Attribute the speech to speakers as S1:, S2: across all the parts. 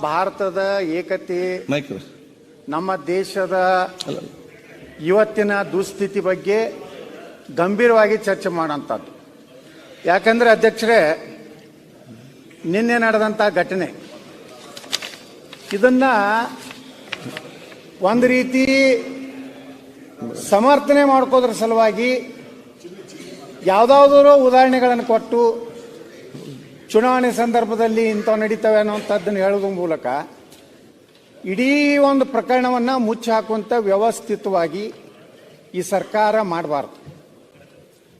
S1: ಭಾರತದ ಏಕತೆ ನಮ್ಮ ದೇಶದ ಇವತ್ತಿನ ದುಸ್ಥಿತಿ ಬಗ್ಗೆ ಗಂಭೀರವಾಗಿ ಚರ್ಚೆ ಮಾಡೋಂಥದ್ದು ಯಾಕಂದ್ರೆ ಅಧ್ಯಕ್ಷರೇ ನಿನ್ನೆ ನಡೆದಂಥ ಘಟನೆ. ಇದನ್ನ ಒಂದು ರೀತಿ ಸಮರ್ಥನೆ ಮಾಡ್ಕೋದ್ರ ಸಲುವಾಗಿ ಯಾವುದಾದ್ರೂ ಉದಾಹರಣೆಗಳನ್ನು ಕೊಟ್ಟು ಚುನಾವಣೆ ಸಂದರ್ಭದಲ್ಲಿ ಇಂಥವು ನಡೀತವೆ ಅನ್ನೋಂಥದ್ದನ್ನು ಹೇಳೋದ್ರ ಮೂಲಕ ಇಡೀ ಒಂದು ಪ್ರಕರಣವನ್ನು ಮುಚ್ಚಿ ಹಾಕುವಂಥ ವ್ಯವಸ್ಥಿತವಾಗಿ ಈ ಸರ್ಕಾರ ಮಾಡಬಾರ್ದು.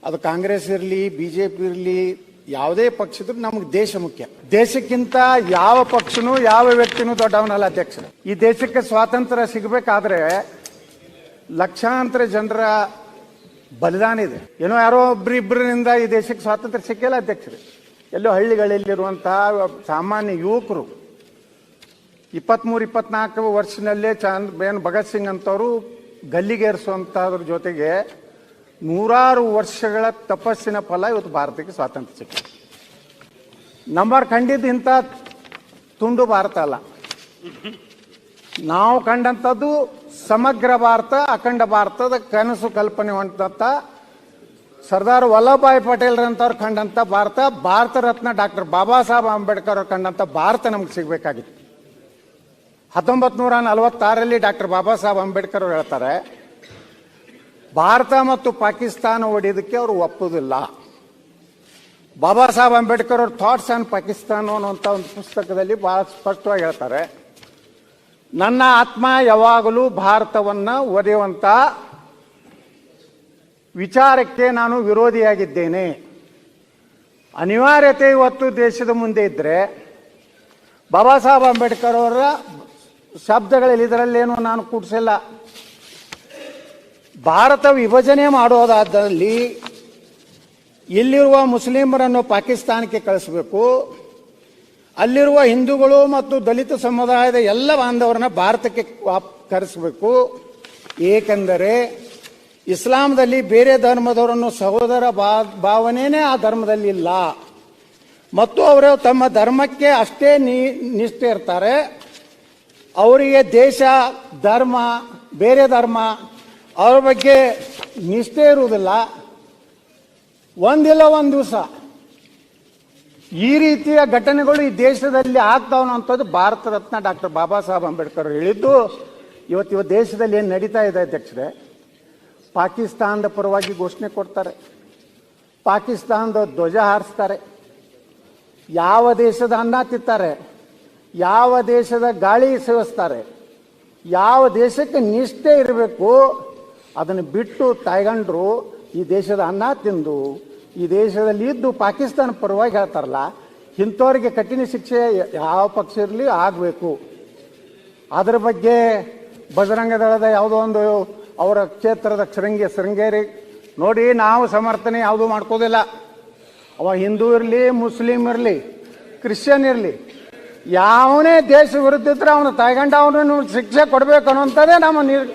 S1: ಅದು ಕಾಂಗ್ರೆಸ್ ಇರಲಿ ಬಿ ಜೆ ಪಿ ಇರಲಿ, ಯಾವುದೇ ಪಕ್ಷದ್ರು ನಮಗೆ ದೇಶ ಮುಖ್ಯ. ದೇಶಕ್ಕಿಂತ ಯಾವ ಪಕ್ಷನೂ, ಯಾವ ವ್ಯಕ್ತಿನೂ ದೊಡ್ಡವನಲ್ಲ ಅಧ್ಯಕ್ಷರು. ಈ ದೇಶಕ್ಕೆ ಸ್ವಾತಂತ್ರ್ಯ ಸಿಗಬೇಕಾದ್ರೆ ಲಕ್ಷಾಂತರ ಜನರ ಬಲಿದಾನ ಇದೆ. ಏನೋ ಯಾರೋ ಒಬ್ರಿಬ್ಬರಿಂದ ಈ ದೇಶಕ್ಕೆ ಸ್ವಾತಂತ್ರ್ಯ ಸಿಕ್ಕಿಲ್ಲ ಅಧ್ಯಕ್ಷರು. ಎಲ್ಲೋ ಹಳ್ಳಿಗಳಲ್ಲಿರುವಂತಹ ಸಾಮಾನ್ಯ ಯುವಕರು ಇಪ್ಪತ್ಮೂರು, ಇಪ್ಪತ್ನಾಲ್ಕು ವರ್ಷದಲ್ಲೇ ಚಾಂದ್ ಬೇನ್ ಭಗತ್ ಸಿಂಗ್ ಅಂತವರು ಗಲ್ಲಿಗೇರಿಸುವಂಥದ್ರ ಜೊತೆಗೆ ನೂರಾರು ವರ್ಷಗಳ ತಪಸ್ಸಿನ ಫಲ ಇವತ್ತು ಭಾರತಕ್ಕೆ ಸ್ವಾತಂತ್ರ್ಯ ಸಿಕ್ಕಿದೆ. ನಂಬರ್ ಕಂಡಿದ್ದು ಇಂಥ ತುಂಡು ಭಾರತ ಅಲ್ಲ. ನಾವು ಕಂಡಂಥದ್ದು ಸಮಗ್ರ ಭಾರತ, ಅಖಂಡ ಭಾರತದ ಕನಸು ಕಲ್ಪನೆ ಹೊಂದಂಥ ಸರ್ದಾರ್ ವಲ್ಲಭಭಾಯಿ ಪಟೇಲ್ರಂತವ್ರು ಕಂಡಂಥ ಭಾರತ ಭಾರತ ರತ್ನ ಡಾಕ್ಟರ್ ಬಾಬಾ ಸಾಹೇಬ್ ಅಂಬೇಡ್ಕರ್ ಅವ್ರು ಕಂಡಂಥ ಭಾರತ ನಮ್ಗೆ ಸಿಗಬೇಕಾಗಿತ್ತು. ಹತ್ತೊಂಬತ್ತು ನೂರ ನಲವತ್ತಾರಲ್ಲಿ ಡಾಕ್ಟರ್ ಬಾಬಾ ಸಾಹೇಬ್ ಅಂಬೇಡ್ಕರ್ ಅವ್ರು ಹೇಳ್ತಾರೆ, ಭಾರತ ಮತ್ತು ಪಾಕಿಸ್ತಾನ ಒಡೆಯೋದಕ್ಕೆ ಅವರು ಒಪ್ಪುದಿಲ್ಲ. ಬಾಬಾ ಸಾಹೇಬ್ ಅಂಬೇಡ್ಕರ್ ಅವ್ರ ಥಾಟ್ಸ್ ಆನ್ ಪಾಕಿಸ್ತಾನ ಅನ್ನುವಂಥ ಒಂದು ಪುಸ್ತಕದಲ್ಲಿ ಬಹಳ ಸ್ಪಷ್ಟವಾಗಿ ಹೇಳ್ತಾರೆ, ನನ್ನ ಆತ್ಮ ಯಾವಾಗಲೂ ಭಾರತವನ್ನ ಒಡೆಯುವಂತ ವಿಚಾರಕ್ಕೆ ನಾನು ವಿರೋಧಿಯಾಗಿದ್ದೇನೆ. ಅನಿವಾರ್ಯತೆ ಇವತ್ತು ದೇಶದ ಮುಂದೆ ಇದ್ದರೆ ಬಾಬಾ ಸಾಹೇಬ್ ಅಂಬೇಡ್ಕರ್ ಅವರ ಶಬ್ದಗಳಲ್ಲಿ ಇದರಲ್ಲೇನು ನಾನು ಕೂಡಿಸಿಲ್ಲ. ಭಾರತ ವಿಭಜನೆ ಮಾಡೋದಾದಲ್ಲಿ ಇಲ್ಲಿರುವ ಮುಸ್ಲಿಮರನ್ನು ಪಾಕಿಸ್ತಾನಕ್ಕೆ ಕಳಿಸಬೇಕು. ಅಲ್ಲಿರುವ ಹಿಂದೂಗಳು ಮತ್ತು ದಲಿತ ಸಮುದಾಯದ ಎಲ್ಲ ಬಾಂಧವರನ್ನ ಭಾರತಕ್ಕೆ ಕರೆಸಬೇಕು. ಏಕೆಂದರೆ ಇಸ್ಲಾಂದಲ್ಲಿ ಬೇರೆ ಧರ್ಮದವರನ್ನು ಸಹೋದರ ಭಾವನೆಯೇ ಆ ಧರ್ಮದಲ್ಲಿ ಇಲ್ಲ. ಮತ್ತು ಅವರು ತಮ್ಮ ಧರ್ಮಕ್ಕೆ ಅಷ್ಟೇ ನಿಷ್ಠೆ ಇರ್ತಾರೆ. ಅವರಿಗೆ ದೇಶ, ಧರ್ಮ, ಬೇರೆ ಧರ್ಮ, ಅವ್ರ ಬಗ್ಗೆ ನಿಷ್ಠೆ ಇರುವುದಿಲ್ಲ. ಒಂದಿಲ್ಲ ಒಂದು ದಿವಸ. ಈ ರೀತಿಯ ಘಟನೆಗಳು ಈ ದೇಶದಲ್ಲಿ ಆಗ್ತಾವ ಅನ್ನೋಂಥದ್ದು ಭಾರತ ರತ್ನ ಡಾಕ್ಟರ್ ಬಾಬಾ ಸಾಹೇಬ್ ಅಂಬೇಡ್ಕರ್ ಹೇಳಿದ್ದು. ಇವತ್ತಿವ ಇವತ್ತು ದೇಶದಲ್ಲಿ ಏನು ನಡೀತಾ ಇದೆ ಅಧ್ಯಕ್ಷರೇ? ಪಾಕಿಸ್ತಾನದ ಪರವಾಗಿ ಘೋಷಣೆ ಕೊಡ್ತಾರೆ. ಪಾಕಿಸ್ತಾನದ ಧ್ವಜ ಹಾರಿಸ್ತಾರೆ. ಯಾವ ದೇಶದ ಅನ್ನ ತಿತ್ತಾರೆ ಯಾವ ದೇಶದ ಗಾಳಿ ಸೇವಿಸ್ತಾರೆ, ಯಾವ ದೇಶಕ್ಕೆ ನಿಷ್ಠೆ ಇರಬೇಕು, ಅದನ್ನು ಬಿಟ್ಟು ತಾಯ್ಗಂಡ್ರು ಈ ದೇಶದ ಅನ್ನ ತಿಂದು, ಈ ದೇಶದಲ್ಲಿ ಇದ್ದು ಪಾಕಿಸ್ತಾನ ಪರವಾಗಿ ಹೇಳ್ತಾರಲ್ಲ, ಇಂಥವ್ರಿಗೆ ಕಠಿಣ ಶಿಕ್ಷೆ ಯಾವ ಪಕ್ಷ ಇರಲಿ ಆಗಬೇಕು. ಅದರ ಬಗ್ಗೆ ಬಜರಂಗ ದಳದ ಯಾವುದೋ ಒಂದು ಅವರ ಕ್ಷೇತ್ರದ ಶೃಂಗೇ ಶೃಂಗೇರಿ. ನೋಡಿ ನಾವು ಸಮರ್ಥನೆ ಯಾವುದೂ ಮಾಡ್ಕೋದಿಲ್ಲ. ಅವ ಹಿಂದೂ ಇರಲಿ ಮುಸ್ಲಿಂ ಇರಲಿ ಕ್ರಿಶ್ಚಿಯನ್ ಇರಲಿ ಯಾವನೇ ದೇಶ ವಿರುದ್ಧ ಇದ್ರೆ ಅವನು ತಾಯ್ಗಂಡ ಅವನು ಶಿಕ್ಷೆ ಕೊಡಬೇಕು ಅನ್ನೋಂಥದ್ದೇ ನಮ್ಮ ನಿರ್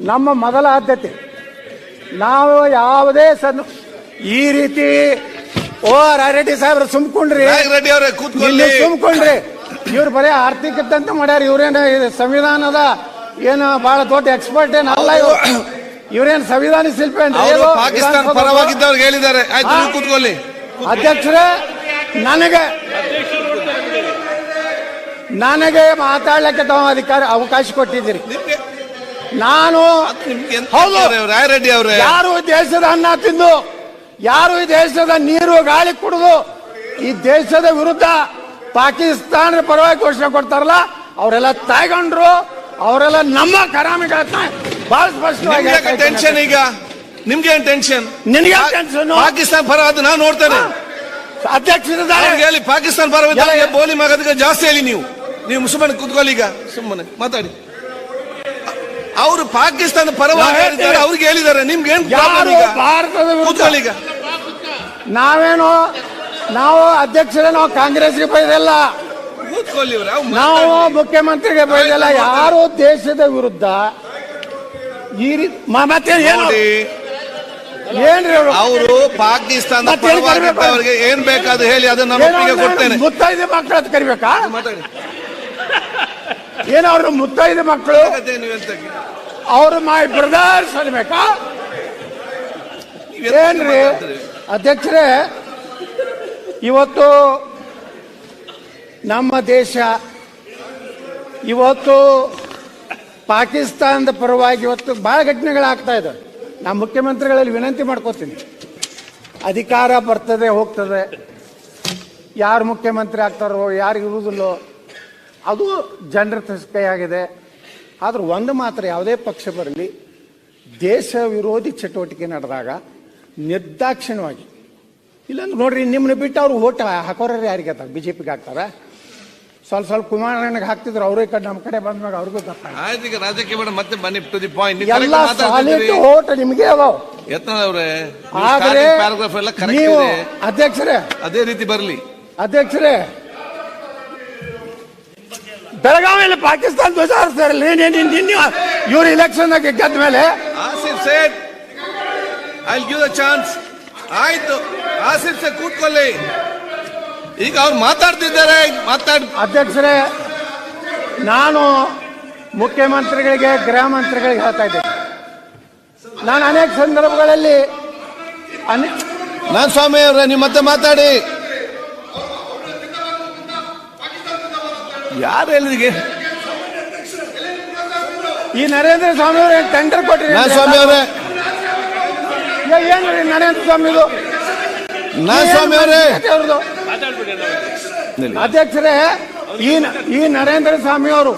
S1: ನಮ್ಮ ಮೊದಲ ಆದ್ಯತೆ. ನಾವು ಯಾವುದೇ ಸನ್ ಈ ರೀತಿ ಓ ರಾಯರೆಡ್ಡಿ ಸಾಹೇಬ್ರ ಸುಮ್ಕೊಂಡ್ರಿ. ಸುಮ್ಕೊಂಡ್ರಿ. ಇವ್ರು ಬರೀ ಆರ್ಥಿಕತೆ ಮಾಡ್ಯಾರ. ಇವ್ರೇನು ಸಂವಿಧಾನದ ಏನು ಬಹಳ ದೊಡ್ಡ ಎಕ್ಸ್ಪರ್ಟ್ ಏನ್ ಅಲ್ಲ ಇವ್ರು. ಇವ್ರೇನ್ ಸಂವಿಧಾನ ಶಿಲ್ಪಿ ಅಂತ
S2: ಅವರು ಪಾಕಿಸ್ತಾನ ಪರವಾಗಿದ್ದವ್ರಿಗೆ ಹೇಳಿದ್ದಾರೆ. ಆಯ್ತು ನೀವು ಕೂತ್ಕೊಳ್ಳಿ.
S1: ಅಧ್ಯಕ್ಷರೇ ನನಗೆ ನನಗೆ ಮಾತಾಡ್ಲಿಕ್ಕೆ ತಾವು ಅಧಿಕಾರ ಅವಕಾಶ ಕೊಟ್ಟಿದ್ದೀರಿ. ನಾನು
S2: ರಾಯರೆಡ್ಡಿ ಅವರೇ.
S1: ಯಾರು ದೇಶದ ಅನ್ನ ತಿಂದು ಯಾರು ಈ ದೇಶದ ನೀರು ಗಾಳಿ ಕುಡಿದು ಈ ದೇಶದ ವಿರುದ್ಧ ಪಾಕಿಸ್ತಾನ ಪರವಾಗಿ ಘೋಷಣೆ ಕೊಡ್ತಾರಲ್ಲ ಅವರೆಲ್ಲ ತಾಯ್ಗೊಂಡ್ರು ಅವರೆಲ್ಲ ನಮ್ಮ ಕರಾಮಿಗಳನ್ನ ಬಹಳ ಸ್ಪಷ್ಟವಾಗಿ
S2: ಟೆನ್ಷನ್ ಈಗ? ನಿಮ್ಗೆ ಏನ್ ಟೆನ್ಷನ್
S1: ನಿನಗೆ ಟೆನ್ಷನ್
S2: ಪಾಕಿಸ್ತಾನ ಪರ ಅದು ನಾನು ನೋಡ್ತೇನೆ.
S1: ಅಧ್ಯಕ್ಷರಿದ್ದಾರೆ
S2: ಹೇಳಿ ಪಾಕಿಸ್ತಾನ ಪರ ಬೋಲಿ ಮಗದಕ್ಕೆ ಜಾಸ್ತಿ ಹೇಳಿ ನೀವು. ನೀವು ಸುಮ್ಮನೆ ಕೂತ್ಕೊಳ್ಳಿ ಈಗ. ಸುಮ್ಮನೆ ಮಾತಾಡಿ. ಅವರು ಪಾಕಿಸ್ತಾನ ಪರವಾಗಿ. ಅವ್ರಿಗೆ ಹೇಳಿದ್ದಾರೆ. ನಿಮ್ಗೆ ಏನ್
S1: ಭಾರತದ
S2: ಕೂತ್ಕೊಳ್ಳಿ ಈಗ.
S1: ನಾವೇನು ನಾವು ಅಧ್ಯಕ್ಷರೇ ನಾವು ಕಾಂಗ್ರೆಸ್ಗೆ ಬೈದಲ್ಲ. ನಾವು. ಮುಖ್ಯಮಂತ್ರಿಗೆ ಬೈದಲ್ಲ ಯಾರು ದೇಶದ ವಿರುದ್ಧ ಈ ರೀತಿ ಮತ್ತೆ ಏನು? ಏನ್ರಿ ಅವ್ರು?
S2: ಪಾಕಿಸ್ತಾನ ಪರವಾಗಿದ್ದವರಿಗೆ ಏನ್ ಬೇಕಾದ್ರೂ ಹೇಳಿ ಅದನ್ನ ಒಪ್ಪಿಗೆ ಕೊಡ್ತೇನೆ.
S1: ಮುತ್ತೈದೆ ಮಕ್ಕಳ ಹತ್ರ ಕರಿಬೇಕಾ? ಏನು ಅವ್ರ ಮುತ್ತೈದು ಮಕ್ಕಳು ಅವರು ಮೈ ಬ್ರದರ್ಸ್ ಅನ್ಬೇಕಾ? ಏನ್ರಿ? ಅಧ್ಯಕ್ಷರೇ ಇವತ್ತು ನಮ್ಮ ದೇಶ ಇವತ್ತು ಪಾಕಿಸ್ತಾನದ ಪರವಾಗಿ ಇವತ್ತು ಭಾಳ ಘಟನೆಗಳಾಗ್ತಾ ಇದೆ. ನಾ ಮುಖ್ಯಮಂತ್ರಿಗಳಲ್ಲಿ ವಿನಂತಿ ಮಾಡ್ಕೋತೀನಿ. ಅಧಿಕಾರ ಬರ್ತದೆ, ಹೋಗ್ತದೆ. ಯಾರು ಮುಖ್ಯಮಂತ್ರಿ ಆಗ್ತಾರೋ, ಯಾರು ಇರುವುದಿಲ್ಲೋ, ಅದು ಜನರ ಕೈಯಾಗಿದೆ ಆದ್ರೆ ಒಂದು ಮಾತ್ರ ಯಾವುದೇ ಪಕ್ಷ ಬರಲಿ, ದೇಶ ವಿರೋಧಿ ಚಟುವಟಿಕೆ ನಡೆದಾಗ ನಿರ್ದಾಕ್ಷಿಣ್ಯವಾಗಿ, ಇಲ್ಲಾಂದ್ರೆ ನೋಡ್ರಿ ನಿಮ್ಮನ್ನ ಬಿಟ್ಟು ಅವ್ರು ಓಟ್ ಹಾಕೋರ ಯಾರಿಗೆ ಹಾಕ್ತಾರೆ ಬಿ ಜೆ ಪಿಗೆ ಸ್ವಲ್ಪ ಸ್ವಲ್ಪ ಕುಮಾರಣ್ಣಗೆ ಹಾಕ್ತಿದ್ರು ಅವರೇ ಕಡೆ ನಮ್ಮ ಕಡೆ ಬಂದ್ಮೇಲೆ ಅವ್ರಿಗೂ ತಪ್ಪ
S2: ಆಯ್ತು. ಈಗ ರಾಜಕೀಯ ಬೇಡ ಮತ್ತೆ ಬನ್ನಿ ಟು ದಿ ಪಾಯಿಂಟ್
S1: ಎಲ್ಲ ಸಾಲಿಡ್ ಓಟ್ ನಿಮಗೆ ಅದಾವ.
S2: ಯತ್ನ ಅವ್ರೆ
S1: ಆದ್ರೆ
S2: ಪ್ಯಾರಾಗ್ರಾಫ್ ಎಲ್ಲ ಕರೆಕ್ಟ್
S1: ನೀವು
S2: ಇದೆ.
S1: ಅಧ್ಯಕ್ಷರೇ
S2: ಅದೇ ರೀತಿ ಬರಲಿ.
S1: ಅಧ್ಯಕ್ಷರೇ ಬೆಳಗಾವಿಯಲ್ಲಿ ಪಾಕಿಸ್ತಾನ ಧ್ವಜ ಹಾರಿಸ್ತಾರಲ್ಲ ನಿನ್ನ ಇವ್ರು ಇಲೆಕ್ಷನ್ ಗೆದ್ದ ಮೇಲೆ.
S2: Asif Sait I give the chance ಆಯ್ತು. ಆಸಿಫ್ ಸೇಟ್ ಕೂತ್ಕೊಳ್ಳಿ. ಈಗ ಅವ್ರು ಮಾತಾಡ್ತಿದ್ದಾರೆ ಮಾತಾಡ್
S1: ಅಧ್ಯಕ್ಷರೇ ನಾನು ಮುಖ್ಯಮಂತ್ರಿಗಳಿಗೆ ಗೃಹ ಮಂತ್ರಿಗಳಿಗೆ ಹೇಳ್ತಾ ಇದ್ದೇನೆ. ನಾನು ಅನೇಕ ಸಂದರ್ಭಗಳಲ್ಲಿ
S2: ನಾನು ಸ್ವಾಮಿ ಅವರೇ ನೀವು ಮತ್ತೆ ಮಾತಾಡಿ. ಯಾರು ಹೇಳಿದ್ರಿಗೆ?
S1: ಈ ನರೇಂದ್ರ ಸ್ವಾಮಿ ಅವರೇ ಟೆಂಡರ್ ಕೊಟ್ಟಿರಿ
S2: ಸ್ವಾಮಿ ಅವರೇ.
S1: ಏನು ನರೇಂದ್ರ ಸ್ವಾಮಿ
S2: ನಾನ್ ಸ್ವಾಮಿ ಅವರೇ.
S1: ಅಧ್ಯಕ್ಷರೇ ಈ ಈ ನರೇಂದ್ರ ಸ್ವಾಮಿ ಅವರು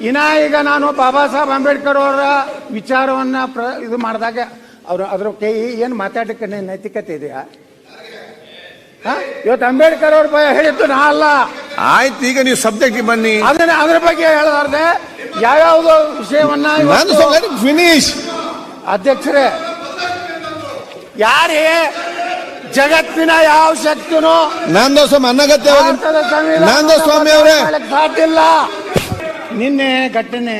S1: ಇನ್ನ ಈಗ ನಾನು ಬಾಬಾ ಸಾಹೇಬ್ ಅಂಬೇಡ್ಕರ್ ಅವರ ವಿಚಾರವನ್ನ ಪ್ರ ಇದು ಮಾಡಿದಾಗ ಅವರು ಅದ್ರ ಕೈ ಏನು ಮಾತಾಡಕ್ಕೆ ನೈತಿಕತೆ ಇದೆಯಾ? ಇವತ್ತು ಅಂಬೇಡ್ಕರ್ ಅವ್ರ ಬಗ್ಗೆ ಹೇಳಿದ್ದು ನಾ ಅಲ್ಲ.
S2: ಆಯ್ತು ಈಗ ನೀವು ಸಬ್ಜೆಕ್ಟ್ ಬನ್ನಿ.
S1: ಅದನ್ನ ಅದ್ರ ಬಗ್ಗೆ ಹೇಳಲಾರ್ದೆ ಯಾವ್ಯಾವ್ದು ವಿಷಯವನ್ನ
S2: ಫಿನಿಶ್
S1: ಅಧ್ಯಕ್ಷರೇ ಯಾರೇ ಜಗತ್ತಿನ ಯಾವ ಶಕ್ತಿನೂ
S2: ನಂದು ಸ್ವಾಮಿ ಅನ್ನಗತ್ಯ ನಂದ ಸ್ವಾಮಿ ಅವರೇ.
S1: ಸಾಧ್ಯ ಇಲ್ಲ ನಿನ್ನೆ ಘಟನೆ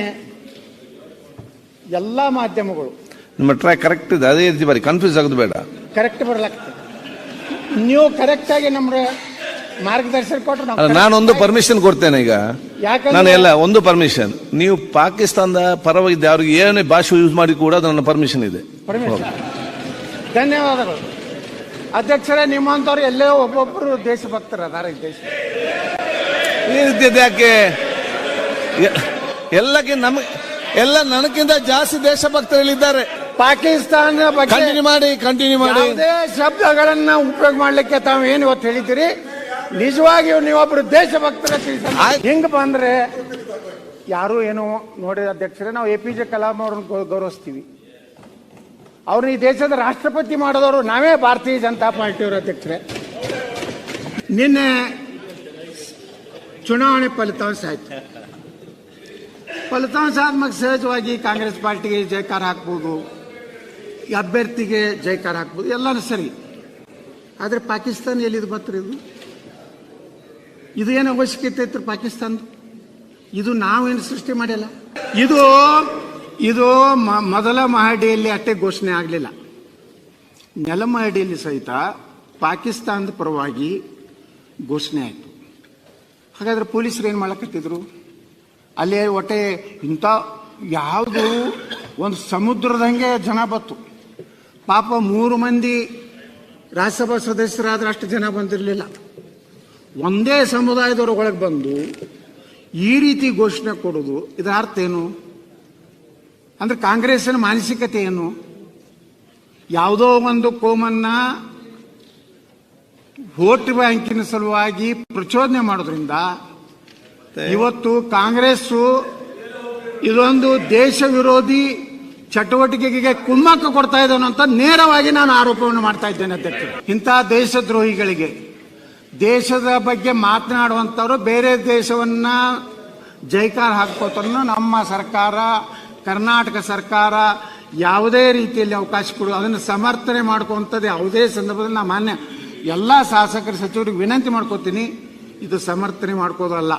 S1: ಎಲ್ಲ ಮಾಧ್ಯಮಗಳು.
S2: ನಿಮ್ಮ ಟ್ರೈ ಕರೆಕ್ಟ್ ಇದೆ ಅದೇ ರೀತಿ ಬರೀ ಕನ್ಫ್ಯೂಸ್ ಆಗೋದು ಬೇಡ.
S1: ಕರೆಕ್ಟ್ ಬರ್ಲಾಗ್ತದೆ. ನೀವು ಕರೆಕ್ಟ್ ಆಗಿ ನಮ್ಮ ಮಾರ್ಗದರ್ಶನ ಕೊಟ್ಟರು
S2: ಅಲ್ಲ
S1: ನಾವು
S2: ನಾನೊಂದು ಪರ್ಮಿಷನ್ ಕೊಡ್ತೇನೆ ಈಗ. ನಾನು ಎಲ್ಲ ಒಂದು ಪರ್ಮಿಷನ್ ನೀವು ಪಾಕಿಸ್ತಾನದ ಪರವಾಗಿದ್ದೆ ಅವ್ರಿಗೆ ಏನೇ ಭಾಷೆ ಯೂಸ್ ಮಾಡಿ ಕೂಡ ನನ್ನ ಪರ್ಮಿಷನ್ ಇದೆ.
S1: ಧನ್ಯವಾದಗಳು. ಅಧ್ಯಕ್ಷರೇ ನಿಮ್ಮಂಥವ್ರು ಎಲ್ಲೇ ಒಬ್ಬೊಬ್ಬರು ದೇಶಭಕ್ತರು ಅದಾರ ಈ ದೇಶ.
S2: ಈ ರೀತಿ ಯಾಕೆ? ಎಲ್ಲಕ್ಕೆ ನಮಗೆ ಎಲ್ಲ ನನಗಿಂತ ಜಾಸ್ತಿ ದೇಶಭಕ್ತರಲ್ಲಿದ್ದಾರೆ.
S1: ಪಾಕಿಸ್ತಾನದ ಬಗ್ಗೆ
S2: ಕಂಟಿನ್ಯೂ ಮಾಡಿ ಕಂಟಿನ್ಯೂ ಮಾಡಿ.
S1: ಯಾವುದೇ ಶಬ್ದಗಳನ್ನ ಉಪಯೋಗ ಮಾಡ್ಲಿಕ್ಕೆ ತಾವು ಏನು ಇವತ್ತು ಹೇಳಿದ್ದೀರಿ? ನಿಜವಾಗಿಯೂ ನೀವೊಬ್ರು ದೇಶಭಕ್ತರ. ಹಿಂಗ್ ಬಂದ್ರೆ ಯಾರು ಏನು ನೋಡಿದ ಅಧ್ಯಕ್ಷರೇ ನಾವು ಎ ಪಿ ಜೆ ಕಲಾಂ ಅವ್ರನ್ನ ಗೌರವಿಸ್ತೀವಿ. ಅವ್ರನ್ನ ಈ ದೇಶದ ರಾಷ್ಟ್ರಪತಿ ಮಾಡಿದವರು ನಾವೇ ಭಾರತೀಯ ಜನತಾ ಪಾರ್ಟಿಯವರು ಅಧ್ಯಕ್ಷರೇ. ನಿನ್ನೆ ಚುನಾವಣೆ ಫಲಿತಾಂಶ ಆಯ್ತು. ಫಲಿತಾಂಶ ಆದ್ಮೇಲೆ ಸಹಜವಾಗಿ ಕಾಂಗ್ರೆಸ್ ಪಾರ್ಟಿಗೆ ಜೈಕಾರ ಹಾಕ್ಬೋದು ಅಭ್ಯರ್ಥಿಗೆ ಜೈಕಾರ ಹಾಕ್ಬೋದು, ಎಲ್ಲನೂ ಸರಿ. ಆದರೆ ಪಾಕಿಸ್ತಾನ ಎಲ್ಲಿದು ಬತ್ರಿ ಇದು? ಇದು ಏನು ಅವಶ್ಯಕತೆ ಇತ್ತು ಪಾಕಿಸ್ತಾನದು ಇದು ನಾವೇನು ಸೃಷ್ಟಿ ಮಾಡಿಲ್ಲ? ಇದು ಇದು ಮೊದಲ ಮಹಡಿಯಲ್ಲಿ ಅಷ್ಟೇ ಘೋಷಣೆ ಆಗಲಿಲ್ಲ. ನೆಲ ಮಹಡಿಯಲ್ಲಿ ಸಹಿತ ಪಾಕಿಸ್ತಾನದ ಪರವಾಗಿ ಘೋಷಣೆ ಆಯಿತು. ಹಾಗಾದ್ರೆ ಪೊಲೀಸರು ಏನು ಮಾಡಕತ್ತಿದ್ರು? ಅಲ್ಲಿ ಒಟ್ಟೆ ಇಂಥ ಯಾವುದು ಒಂದು ಸಮುದ್ರದಂಗೆ ಜನ ಬತ್ತು ಪಾಪ ಮೂರು ಮಂದಿ ರಾಜ್ಯಸಭಾ ಸದಸ್ಯರಾದ್ರೆ ಅಷ್ಟು ಜನ ಬಂದಿರಲಿಲ್ಲ. ಒಂದೇ ಸಮುದಾಯದವ್ರ ಒಳಗೆ ಬಂದು ಈ ರೀತಿ ಘೋಷಣೆ ಕೊಡೋದು, ಇದರ ಅರ್ಥ ಏನು? ಅಂದ್ರೆ ಕಾಂಗ್ರೆಸ್ಸಿನ ಮಾನಸಿಕತೆ ಏನು ಯಾವುದೋ ಒಂದು ಕೋಮನ್ನ ವೋಟ್ ಬ್ಯಾಂಕಿನ ಸಲುವಾಗಿ ಪ್ರಚೋದನೆ ಮಾಡೋದ್ರಿಂದ ಇವತ್ತು ಕಾಂಗ್ರೆಸ್ಸು ಇದೊಂದು ದೇಶ ವಿರೋಧಿ ಚಟುವಟಿಕೆಗೆ ಕುಮ್ಮಕ್ಕ ಕೊಡ್ತಾ ಇದ್ದಾನೆ ಅಂತ ನೇರವಾಗಿ ನಾನು ಆರೋಪವನ್ನು ಮಾಡ್ತಾ ಇದ್ದೇನೆ ಅಧ್ಯಕ್ಷ ಇಂಥ ದೇಶದ್ರೋಹಿಗಳಿಗೆ ದೇಶದ ಬಗ್ಗೆ ಮಾತನಾಡುವಂಥವ್ರು ಬೇರೆ ದೇಶವನ್ನ ಜೈಕಾರ ಹಾಕೋತನ್ನು ನಮ್ಮ ಸರ್ಕಾರ ಕರ್ನಾಟಕ ಸರ್ಕಾರ ಯಾವುದೇ ರೀತಿಯಲ್ಲಿ ಅವಕಾಶ ಕೊಡು, ಅದನ್ನು ಸಮರ್ಥನೆ ಮಾಡ್ಕೊಂಥದ್ದು ಯಾವುದೇ ಸಂದರ್ಭದಲ್ಲಿ ನಾನು ಮಾನ್ಯ ಎಲ್ಲ ಶಾಸಕರ ಸಚಿವರಿಗೆ ವಿನಂತಿ ಮಾಡ್ಕೋತೀನಿ, ಇದು ಸಮರ್ಥನೆ ಮಾಡ್ಕೋದಲ್ಲ